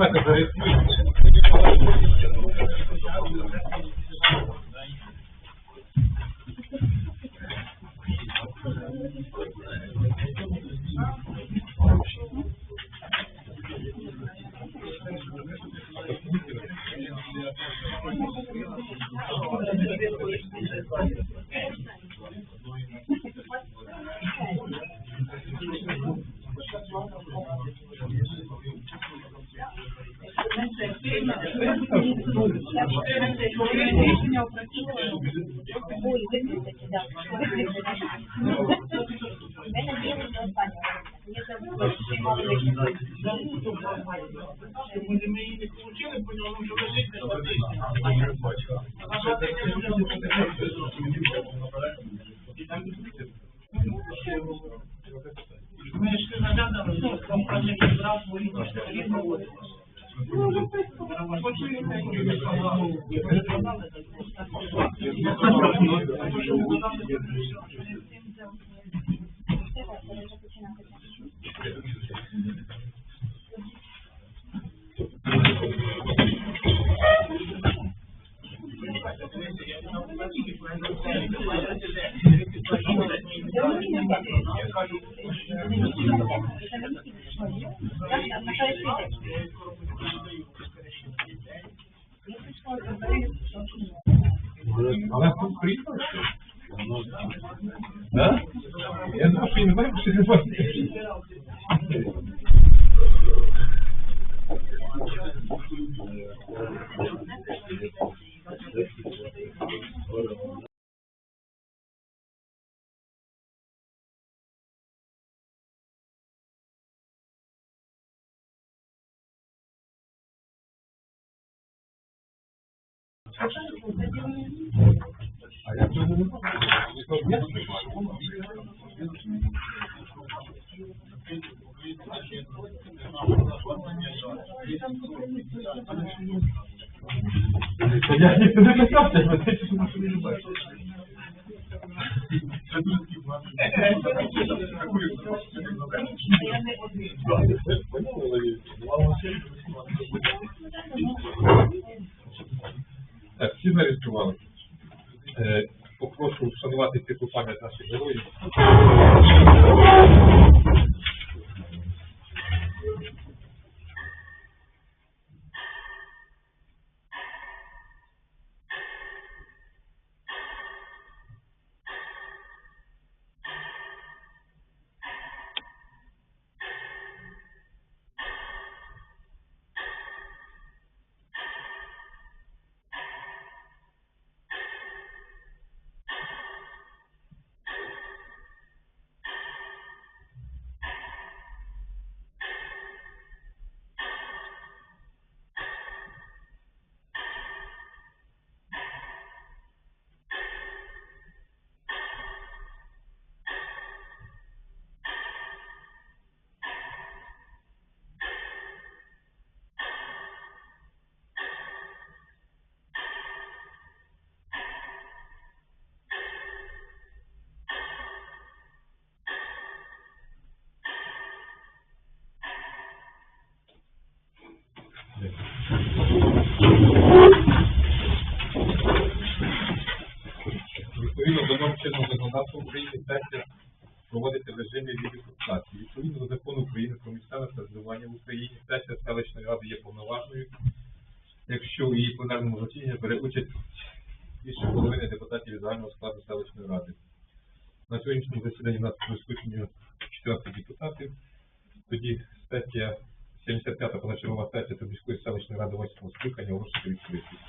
Thank you. Рішення опрацьовано. Ой, виключити, так. Виключити. Ми надіялися до останнього. Мені це було, що мали виключити. Ми її не получили, по ньому що лежить не платить. Ми йшли на рядом, що компанія відбрав свої кошти, проводила. Але тут приїхали? Да? Я думав, що я не знаю, что що це бачите. А я цього не знаю. Я не що це не. Так, dificultamento na cirurgia. Чинного законодавства України сесія проводиться в режимі відеофіксації. Відповідно до закону України про місцеве самоврядування в Україні сесія селищної ради є повноважною, якщо у її пленарному засіданні бере участь більше половини депутатів від загального складу селищної ради. На сьогоднішньому засіданні у нас присутні 14 депутатів. Тоді сесія 75-та позачергова сесія Тобільської селищної ради 8 скликання оголошується відкритою.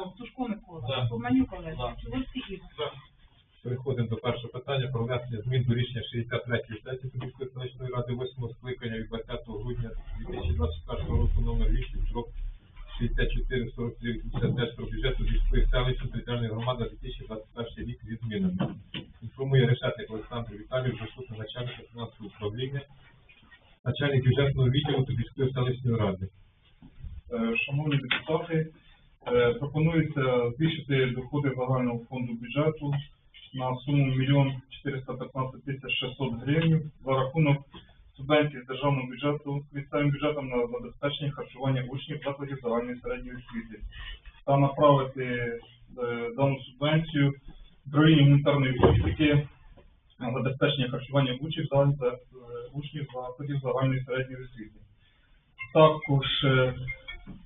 Олексій, Сушко. Микола, Олег, За. Чугорський Ігор. Переходимо до першого питання про внесення змін до рішення 63-ї сесії Подільської селищної ради 8 скликання від 20 грудня 2024 року номер 8 срок 64 43 85 про бюджет Подільської селищної територіальної громади на 2021 рік зі змінами. Інформує Решетник Олександр Віталійович, заступник начальника фінансового управління, начальник бюджетного відділу Подільської селищної ради. Е, Шановні депутати, пропонується збільшити доходи загального фонду бюджету на суму 1 415 тисяч 600 гривень за рахунок субвенції з державного бюджету місцевим бюджетом на забезпечення харчування учнів закладів загальної середньої освіти та направити е, дану субвенцію управління гуманітарної політики на забезпечення харчування учнів е, закладів загальної середньої освіти. Також е,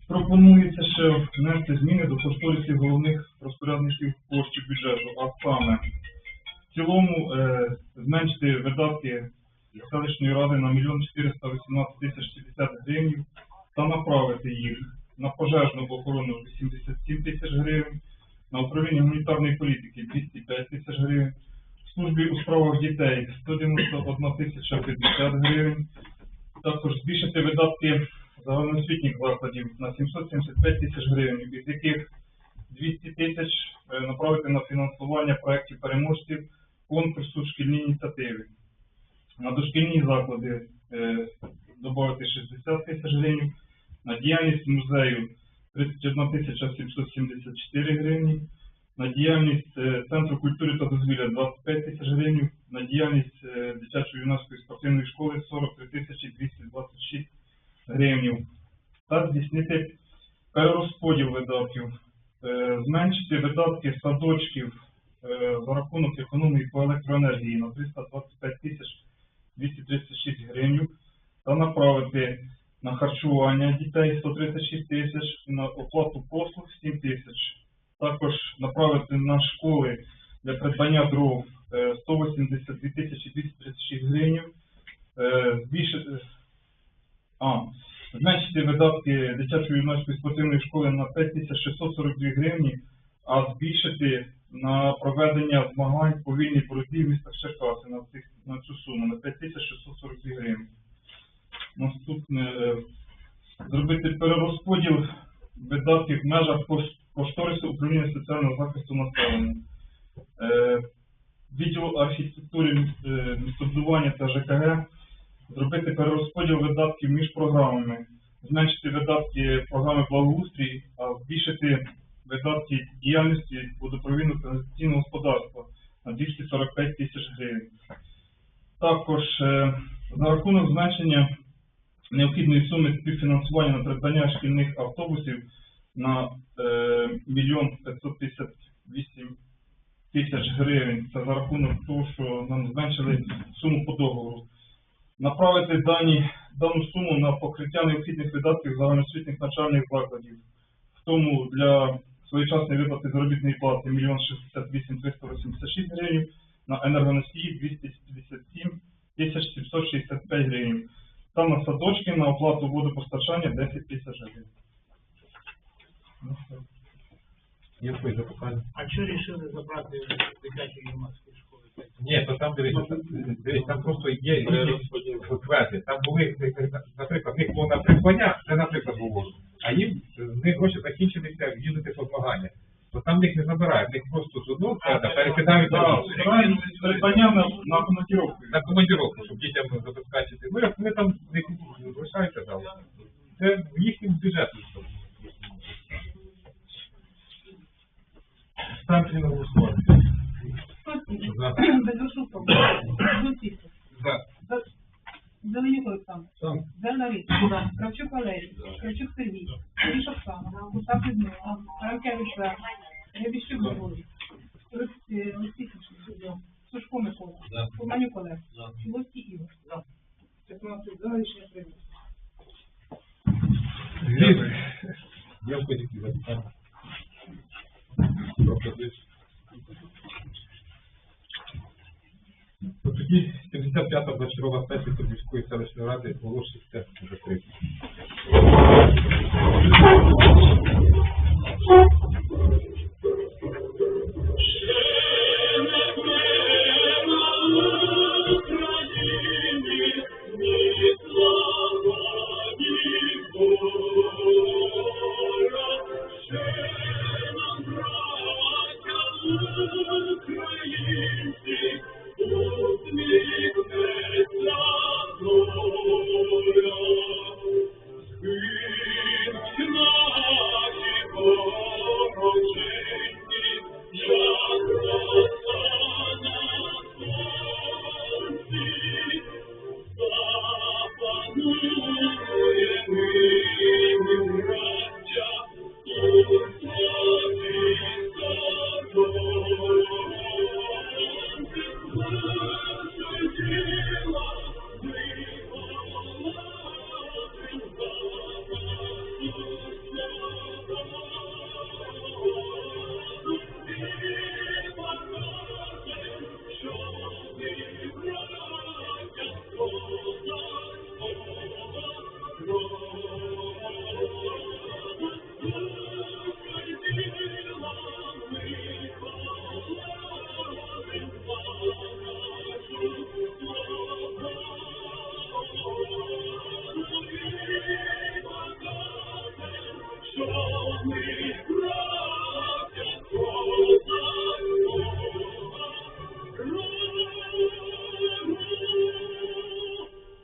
пропонується ще внести зміни до кошторисів головних розпорядників коштів бюджету, а саме в цілому е, зменшити видатки селищної ради на 1 418 тисяч 60 гривень та направити їх на пожежну охорону 87 тисяч гривень, на управління гуманітарної політики 205 тисяч гривень, в службі у справах дітей 191 тисяча 50 гривень, також збільшити видатки загальноосвітніх закладів на 775 тисяч гривень, із яких 200 тисяч е, направити на фінансування проєктів переможців конкурсу шкільні ініціативи. На дошкільні заклади е, додати 60 тисяч гривень, на діяльність музею 31 тисяча 774 гривні, на діяльність е, Центру культури та дозвілля 25 тисяч гривень, на діяльність дитячої юнацької спортивної школи 43 тисячі 226 гривень. Та здійснити перерозподіл видатків, Е, зменшити видатки садочків е, за рахунок економії по електроенергії на 325 тисяч 236 гривень та направити на харчування дітей 136 тисяч і на оплату послуг 7 тисяч. Також направити на школи для придбання дров е, 182 тисячі 236 гривень. Е, Збільшити, а, зменшити видатки дитячої юнацької спортивної школи на 5642 гривні, а збільшити на проведення змагань по вільній боротьбі в містах Черкаси на, цих, на цю суму на 5642 гривні. Наступне е, зробити перерозподіл видатків в межах кош- кошторису управління соціального захисту населення. Е, Відділ архітектури, е, містобудування та ЖКГ зробити перерозподіл видатків між програмами, зменшити видатки програми благоустрій, а збільшити видатки діяльності водопровідного каналізаційного господарства на 245 тисяч гривень. Також е, за рахунок зменшення необхідної суми співфінансування на придбання шкільних автобусів на е, мільйон 558 тисяч гривень. Це за рахунок того, що нам зменшили суму по договору направити дані дану суму на покриття необхідних видатків загальноосвітніх навчальних закладів. В тому для своєчасної виплати заробітної плати 1 68 386 гривень, на енергоносії 257 тисяч 765 гривень. Та на садочки на оплату водопостачання 10 тисяч гривень. Ну, все. Є запитання? А що рішили забрати дитячої юнацької школи? Ні, то там дивіться, там, там просто є різні квети. Там були, наприклад, в них було на придбання, це, наприклад, було. А їм з них гроші закінчилися їздити по змагання. То там їх не забирають, їх просто з одного квета перекидають на Да, придбання на, на командировку. на командировку, щоб дітям забезпечити. Ну, як вони там Микола. Курманюк Олег. Луцький Ігор. 15 за рішення прийнято. Дякую. Дякую, які запитання. Тоді 75-та вечорова сесія Тобільської селищної ради оголошується